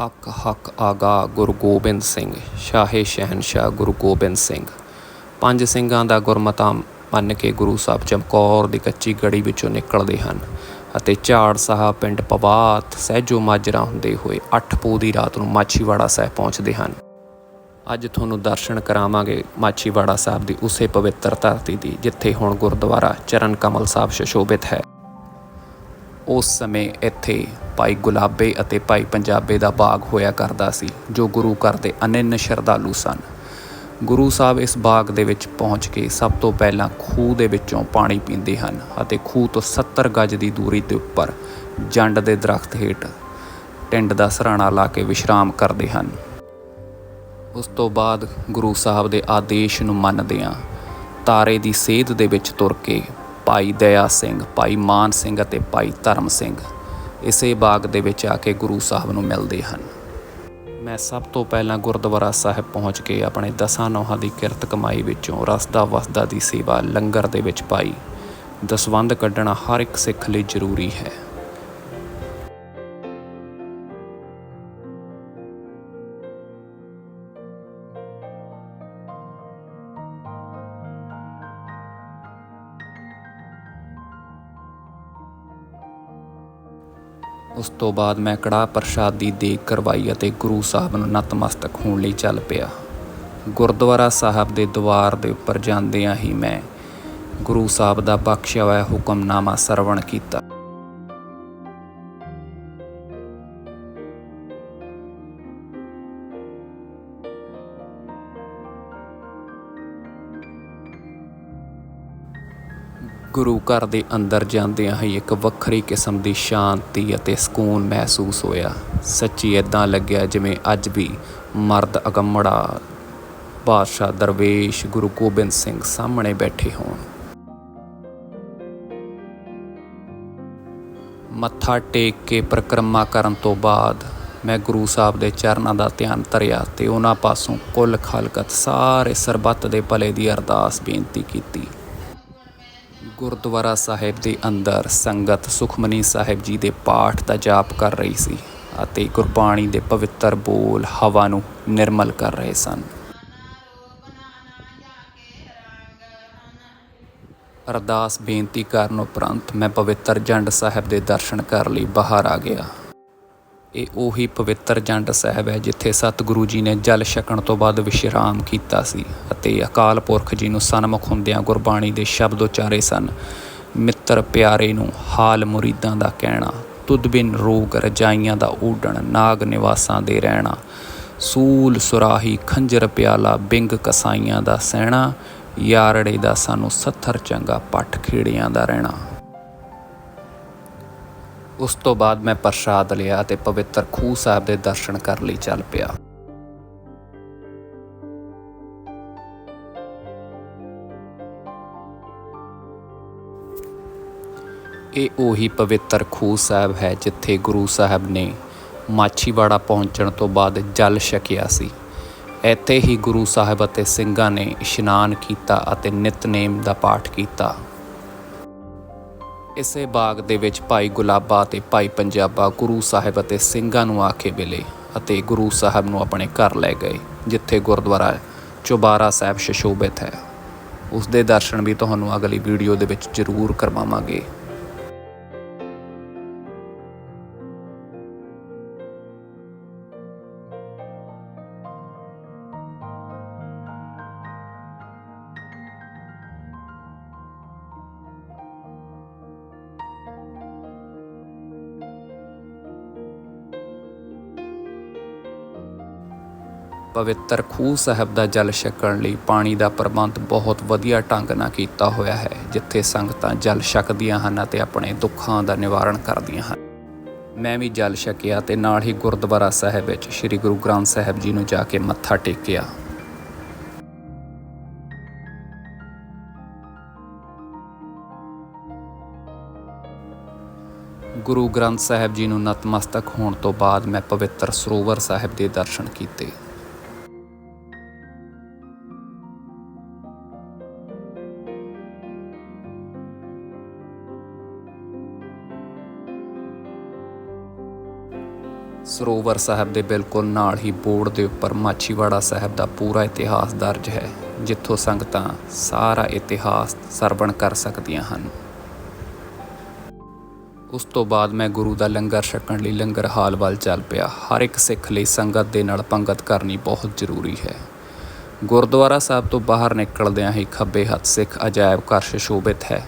ਹੱਕ ਹੱਕ ਆਗਾ ਗੁਰੂ ਗੋਬਿੰਦ ਸਿੰਘ, ਸ਼ਾਹੇ ਸ਼ਹਿਨਸ਼ਾਹ ਗੁਰੂ ਗੋਬਿੰਦ ਸਿੰਘ। ਪੰਜ ਸਿੰਘਾਂ ਦਾ ਗੁਰਮਤਾ ਮੰਨ ਕੇ ਗੁਰੂ ਸਾਹਿਬ ਚਮਕੌਰ ਦੀ ਕੱਚੀ ਗੜੀ ਵਿੱਚੋਂ ਨਿਕਲਦੇ ਹਨ ਅਤੇ ਝਾੜ ਸਾਹਿਬ ਪਿੰਡ ਪਵਾਤ ਸਹਿਜੋ ਮਾਜਰਾ ਹੁੰਦੇ ਹੋਏ 8 ਪੋ ਦੀ ਰਾਤ ਨੂੰ ਮਾਛੀਵਾੜਾ ਸਾਹਿਬ ਪਹੁੰਚਦੇ ਹਨ। ਅੱਜ ਤੁਹਾਨੂੰ ਦਰਸ਼ਨ ਕਰਾਵਾਂਗੇ ਮਾਛੀਵਾੜਾ ਸਾਹਿਬ ਦੀ ਉਸੇ ਪਵਿੱਤਰ ਧਰਤੀ ਦੀ, ਜਿੱਥੇ ਹੁਣ ਗੁਰਦੁਆਰਾ ਚਰਨ ਕਮਲ ਸਾਹਿਬ ਸ਼ਸ਼ੋਭਿਤ ਹੈ। ਉਸ ਸਮੇਂ ਇੱਥੇ ਭਾਈ ਗੁਲਾਬੇ ਅਤੇ ਭਾਈ ਪੰਜਾਬੇ ਦਾ ਬਾਗ ਹੋਇਆ ਕਰਦਾ ਸੀ, ਜੋ ਗੁਰੂ ਘਰ ਦੇ ਅਨੰਨ ਸ਼ਰਧਾਲੂ ਸਨ। ਗੁਰੂ ਸਾਹਿਬ ਇਸ ਬਾਗ ਦੇ ਵਿੱਚ ਪਹੁੰਚ ਕੇ ਸਭ ਤੋਂ ਪਹਿਲਾਂ ਖੂਹ ਦੇ ਵਿੱਚੋਂ ਪਾਣੀ ਪੀਂਦੇ ਹਨ ਅਤੇ ਖੂਹ ਤੋਂ 70 ਗਜ ਦੀ ਦੂਰੀ ਦੇ ਉੱਪਰ ਜੰਡ ਦੇ ਦਰਖਤ ਹੇਠ ਟਿੰਡ ਦਾ ਸਰਾਣਾ ਲਾ ਕੇ ਵਿਸ਼ਰਾਮ ਕਰਦੇ ਹਨ। ਉਸ ਤੋਂ ਬਾਅਦ ਗੁਰੂ ਸਾਹਿਬ ਦੇ ਆਦੇਸ਼ ਨੂੰ ਮੰਨਦਿਆਂ ਤਾਰੇ ਦੀ ਸੇਧ ਦੇ ਵਿੱਚ ਤੁਰ ਕੇ ਭਾਈ ਦਇਆ ਸਿੰਘ, ਭਾਈ ਮਾਨ ਸਿੰਘ ਅਤੇ ਭਾਈ ਧਰਮ ਸਿੰਘ ਇਸੇ ਬਾਗ ਦੇ ਵਿੱਚ ਆ ਕੇ ਗੁਰੂ ਸਾਹਿਬ ਨੂੰ ਮਿਲਦੇ ਹਨ। ਮੈਂ ਸਭ ਤੋਂ ਪਹਿਲਾਂ ਗੁਰਦੁਆਰਾ ਸਾਹਿਬ ਪਹੁੰਚ ਕੇ ਆਪਣੇ ਦਸਾਂ ਨੋਹਾਂ ਦੀ ਕਿਰਤ ਕਮਾਈ ਵਿੱਚੋਂ ਰਸਦਾ ਵਸਦਾ ਦੀ ਸੇਵਾ ਲੰਗਰ ਦੇ ਵਿੱਚ ਪਾਈ। ਦਸਵੰਧ ਕੱਢਣਾ ਹਰ ਇੱਕ ਸਿੱਖ ਲਈ ਜ਼ਰੂਰੀ ਹੈ। ਉਸ ਤੋਂ ਬਾਅਦ ਮੈਂ ਕੜਾਹ ਪ੍ਰਸ਼ਾਦੀ ਦੀ ਕਰਵਾਈ ਅਤੇ ਗੁਰੂ ਸਾਹਿਬ ਨੂੰ ਨਤਮਸਤਕ ਹੋਣ ਲਈ ਚੱਲ ਪਿਆ। ਗੁਰਦੁਆਰਾ ਸਾਹਿਬ ਦੇ ਦੁਆਰ ਦੇ ਉੱਪਰ ਜਾਂਦਿਆਂ ਹੀ ਮੈਂ ਗੁਰੂ ਸਾਹਿਬ ਦਾ ਬਖਸ਼ਿਆ ਹੋਇਆ ਹੁਕਮਨਾਮਾ ਸਰਵਣ ਕੀਤਾ। ਗੁਰੂ ਘਰ ਦੇ ਅੰਦਰ ਜਾਂਦਿਆਂ ਹੀ ਇੱਕ ਵੱਖਰੀ ਕਿਸਮ ਦੀ ਸ਼ਾਂਤੀ ਅਤੇ ਸਕੂਨ ਮਹਿਸੂਸ ਹੋਇਆ। ਸੱਚੀ ਇਦਾਂ ਲੱਗਿਆ ਜਿਵੇਂ ਅੱਜ ਵੀ ਮਰਦ ਅਗੰਮੜਾ ਬਾਦਸ਼ਾਹ ਦਰਵੇਸ਼ ਗੁਰੂ ਗੋਬਿੰਦ ਸਿੰਘ ਸਾਹਮਣੇ ਬੈਠੇ ਹੋਣ। ਮੱਥਾ ਟੇਕ ਕੇ ਪ੍ਰਕਰਮਾ ਕਰਨ ਤੋਂ ਬਾਅਦ ਮੈਂ ਗੁਰੂ ਸਾਹਿਬ ਦੇ ਚਰਨਾਂ ਦਾ ਧਿਆਨ ਧਰਿਆ ਤੇ ਉਹਨਾਂ ਪਾਸੋਂ ਕੁੱਲ ਖਲਕਤ ਸਾਰੇ ਸਰਬੱਤ ਦੇ ਭਲੇ ਦੀ ਅਰਦਾਸ ਬੇਨਤੀ ਕੀਤੀ। ਗੁਰਦੁਆਰਾ ਸਾਹਿਬ ਦੇ ਅੰਦਰ ਸੰਗਤ ਸੁਖਮਨੀ ਸਾਹਿਬ ਜੀ ਦੇ ਪਾਠ ਦਾ ਜਾਪ ਕਰ ਰਹੀ ਸੀ ਅਤੇ ਗੁਰਬਾਣੀ ਦੇ ਪਵਿੱਤਰ ਬੋਲ ਹਵਾ ਨੂੰ ਨਿਰਮਲ ਕਰ ਰਹੇ ਸਨ। ਅਰਦਾਸ ਬੇਨਤੀ ਕਰਨ ਉਪਰੰਤ ਮੈਂ ਪਵਿੱਤਰ ਜੰਡ ਸਾਹਿਬ ਦੇ ਦਰਸ਼ਨ ਕਰ ਲਈ ਬਾਹਰ ਆ ਗਿਆ। ਇਹ ਉਹੀ ਪਵਿੱਤਰ ਜੰਡ ਸਾਹਿਬ ਹੈ ਜਿੱਥੇ ਸਤਿਗੁਰੂ ਜੀ ਨੇ ਜਲ ਛਕਣ ਤੋਂ ਬਾਅਦ ਵਿਸ਼ਰਾਮ ਕੀਤਾ ਸੀ ਅਤੇ ਅਕਾਲ ਪੁਰਖ ਜੀ ਨੂੰ ਸਨਮੁਖ ਹੁੰਦਿਆਂ ਗੁਰਬਾਣੀ ਦੇ ਸ਼ਬਦ ਉਚਾਰੇ ਸਨ, ਮਿੱਤਰ ਪਿਆਰੇ ਨੂੰ ਹਾਲ ਮੁਰੀਦਾਂ ਦਾ ਕਹਿਣਾ ਤੁਦਬਿਨ ਰੋਗ ਰਜਾਈਆਂ ਦਾ ਊਡਣ, ਨਾਗ ਨਿਵਾਸਾਂ ਦੇ ਰਹਿਣਾ, ਸੂਲ ਸੁਰਾਹੀ ਖੰਜਰ ਪਿਆਲਾ ਬਿੰਗ ਕਸਾਈਆਂ ਦਾ ਸਹਿਣਾ, ਯਾਰੜੇ ਦਾ ਸਾਨੂੰ ਸੱਥਰ ਚੰਗਾ ਪੱਠ ਖੇੜਿਆਂ ਦਾ ਰਹਿਣਾ। ਉਸ ਤੋਂ ਬਾਅਦ ਮੈਂ ਪ੍ਰਸ਼ਾਦ ਲਿਆ ਤੇ ਪਵਿੱਤਰ ਖੂਹ ਸਾਹਿਬ ਦੇ ਦਰਸ਼ਨ ਕਰਨ ਲਈ ਚੱਲ ਪਿਆ। ਇਹ ਉਹੀ ਪਵਿੱਤਰ ਖੂਹ ਸਾਹਿਬ ਹੈ ਜਿੱਥੇ ਗੁਰੂ ਸਾਹਿਬ ਨੇ ਮਾਛੀਵਾੜਾ ਪਹੁੰਚਣ ਤੋਂ ਬਾਅਦ ਜਲ ਛਕਿਆ ਸੀ। ਇੱਥੇ ਹੀ ਗੁਰੂ ਸਾਹਿਬ ਅਤੇ ਸਿੰਘਾਂ ਨੇ ਇਸ਼ਨਾਨ ਕੀਤਾ ਅਤੇ ਨਿਤਨੇਮ ਦਾ ਪਾਠ ਕੀਤਾ। ਇਸੇ ਬਾਗ ਦੇ ਵਿੱਚ ਭਾਈ ਗੁਲਾਬਾ ਤੇ ਭਾਈ ਪੰਜਾਬਾ ਗੁਰੂ ਸਾਹਿਬ ਅਤੇ ਸਿੰਘਾਂ ਨੂੰ ਆ ਕੇ ਮਿਲੇ ਅਤੇ ਗੁਰੂ ਸਾਹਿਬ ਨੂੰ ਆਪਣੇ ਘਰ ਲੈ ਗਏ, ਜਿੱਥੇ ਗੁਰਦੁਆਰਾ ਚੁਬਾਰਾ ਸਾਹਿਬ ਸ਼ਸ਼ੋਭਿਤ ਹੈ। ਉਸ ਦੇ ਦਰਸ਼ਨ ਵੀ ਤੁਹਾਨੂੰ ਅਗਲੀ ਵੀਡੀਓ ਦੇ ਵਿੱਚ ਜ਼ਰੂਰ ਕਰਵਾਵਾਂਗੇ। ਪਵਿੱਤਰ ਖੂਹ ਸਾਹਿਬ ਦਾ ਜਲ ਛਕਣ ਲਈ ਪਾਣੀ ਦਾ ਪ੍ਰਬੰਧ ਬਹੁਤ ਵਧੀਆ ਢੰਗ ਨਾਲ ਕੀਤਾ ਹੋਇਆ ਹੈ, ਜਿੱਥੇ ਸੰਗਤਾਂ ਜਲ ਛਕਦੀਆਂ ਹਨ ਅਤੇ ਆਪਣੇ ਦੁੱਖਾਂ ਦਾ ਨਿਵਾਰਨ ਕਰਦੀਆਂ ਹਨ। ਮੈਂ ਵੀ ਜਲ ਛਕਿਆ ਤੇ ਨਾਲ ਹੀ ਗੁਰਦੁਆਰਾ ਸਾਹਿਬ ਵਿੱਚ ਸ੍ਰੀ ਗੁਰੂ ਗ੍ਰੰਥ ਸਾਹਿਬ ਜੀ ਨੂੰ ਜਾ ਕੇ ਮੱਥਾ ਟੇਕਿਆ। ਗੁਰੂ ਗ੍ਰੰਥ ਸਾਹਿਬ ਜੀ ਨੂੰ ਨਤਮਸਤਕ ਹੋਣ ਤੋਂ ਬਾਅਦ ਮੈਂ ਪਵਿੱਤਰ ਸਰੋਵਰ ਸਾਹਿਬ ਦੇ ਦਰਸ਼ਨ ਕੀਤੇ। ਸਰੋਵਰ ਸਾਹਿਬ ਦੇ ਬਿਲਕੁਲ ਨਾਲ ਹੀ ਬੋਰਡ ਦੇ ਉੱਪਰ ਮਾਛੀਵਾੜਾ ਸਾਹਿਬ ਦਾ ਪੂਰਾ ਇਤਿਹਾਸ ਦਰਜ ਹੈ, ਜਿੱਥੋਂ ਸੰਗਤਾਂ ਸਾਰਾ ਇਤਿਹਾਸ ਸਰਵਣ ਕਰ ਸਕਦੀਆਂ ਹਨ। ਉਸ ਤੋਂ ਬਾਅਦ ਮੈਂ ਗੁਰੂ ਦਾ ਲੰਗਰ ਛਕਣ ਲਈ ਲੰਗਰ ਹਾਲ ਵੱਲ ਚੱਲ ਪਿਆ। ਹਰ ਇੱਕ ਸਿੱਖ ਲਈ ਸੰਗਤ ਦੇ ਨਾਲ ਪੰਗਤ ਕਰਨੀ ਬਹੁਤ ਜ਼ਰੂਰੀ ਹੈ। ਗੁਰਦੁਆਰਾ ਸਾਹਿਬ ਤੋਂ ਬਾਹਰ ਨਿਕਲਦਿਆਂ ਹੀ ਖੱਬੇ ਹੱਥ ਸਿੱਖ ਅਜਾਇਬ ਘਰ ਸੁਸ਼ੋਭਿਤ ਹੈ।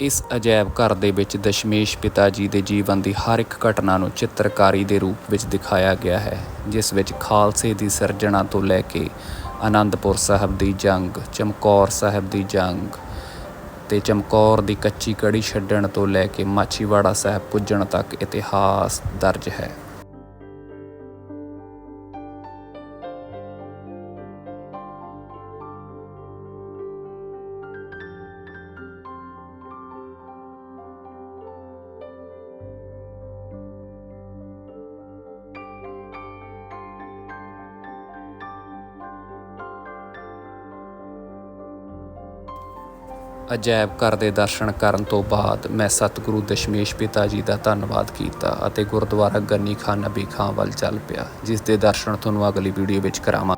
ਇਸ ਅਜਾਇਬ ਘਰ ਦੇ ਵਿੱਚ ਦਸ਼ਮੇਸ਼ ਪਿਤਾ ਜੀ ਦੇ ਜੀਵਨ ਦੀ ਹਰ ਇੱਕ ਘਟਨਾ ਨੂੰ ਚਿੱਤਰਕਾਰੀ ਦੇ ਰੂਪ ਵਿੱਚ ਦਿਖਾਇਆ ਗਿਆ ਹੈ, ਜਿਸ ਵਿੱਚ ਖਾਲਸੇ ਦੀ ਸਿਰਜਣਾ ਤੋਂ ਲੈ ਕੇ ਆਨੰਦਪੁਰ ਸਾਹਿਬ ਦੀ ਜੰਗ, ਚਮਕੌਰ ਸਾਹਿਬ ਦੀ ਜੰਗ ਤੇ ਚਮਕੌਰ ਦੀ ਕੱਚੀ ਕੜੀ ਛੱਡਣ ਤੋਂ ਲੈ ਕੇ ਮਾਛੀਵਾੜਾ ਸਾਹਿਬ ਪੁੱਜਣ ਤੱਕ ਇਤਿਹਾਸ ਦਰਜ ਹੈ। ਅਜਾਇਬ ਘਰ ਦੇ ਦਰਸ਼ਨ ਕਰਨ ਤੋਂ ਬਾਅਦ ਮੈਂ ਸਤਿਗੁਰੂ ਦਸ਼ਮੇਸ਼ ਪਿਤਾ ਜੀ ਦਾ ਧੰਨਵਾਦ ਕੀਤਾ ਅਤੇ ਗੁਰਦੁਆਰਾ ਗੰਨੀ ਖਾਨ ਨਬੀ ਖਾਂ ਵੱਲ ਚੱਲ ਪਿਆ ਜਿਸ ਦੇ ਦਰਸ਼ਨ ਤੁਹਾਨੂੰ ਅਗਲੀ ਵੀਡੀਓ ਵਿੱਚ ਕਰਾਵਾਂ